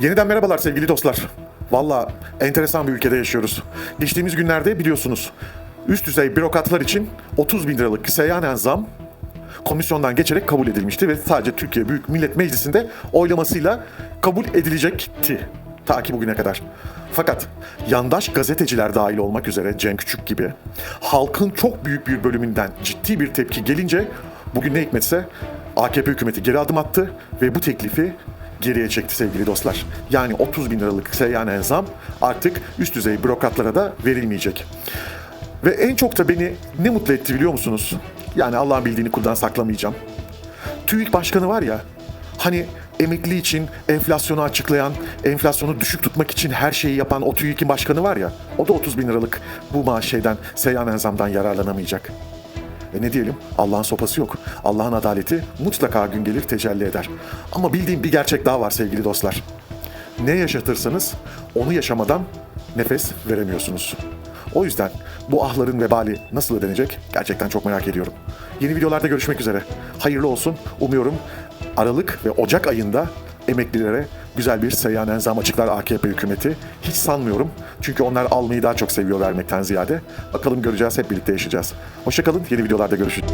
Yeniden merhabalar sevgili dostlar. Valla enteresan bir ülkede yaşıyoruz. Geçtiğimiz günlerde biliyorsunuz üst düzey bürokratlar için 30 bin liralık seyyanen zam komisyondan geçerek kabul edilmişti ve sadece Türkiye Büyük Millet Meclisi'nde oylamasıyla kabul edilecekti. Ta ki bugüne kadar. Fakat yandaş gazeteciler dahil olmak üzere Cenk Küçük gibi halkın çok büyük bir bölümünden ciddi bir tepki gelince bugün ne hikmetse AKP hükümeti geri adım attı ve bu teklifi geriye çekti sevgili dostlar. Yani 30 bin liralık seyyanen zam artık üst düzey bürokratlara da verilmeyecek. Ve en çok da beni ne mutlu etti biliyor musunuz? Yani Allah'ın bildiğini kuldan saklamayacağım. TÜİK Başkanı var ya, hani emekli için enflasyonu açıklayan, enflasyonu düşük tutmak için her şeyi yapan o TÜİK'in başkanı var ya, o da 30 bin liralık bu maaş şeyden, seyyanen zamdan yararlanamayacak. E ne diyelim? Allah'ın sopası yok. Allah'ın adaleti mutlaka gün gelir tecelli eder. Ama bildiğim bir gerçek daha var sevgili dostlar. Ne yaşatırsanız onu yaşamadan nefes veremiyorsunuz. O yüzden bu ahların vebali nasıl ödenecek gerçekten çok merak ediyorum. Yeni videolarda görüşmek üzere. Hayırlı olsun. Umuyorum Aralık ve Ocak ayında emeklilere güzel bir seyyanen zam açıklar AKP hükümeti. Hiç sanmıyorum. Çünkü onlar almayı daha çok seviyor vermekten ziyade. Bakalım göreceğiz, hep birlikte yaşayacağız. Hoşçakalın, yeni videolarda görüşürüz.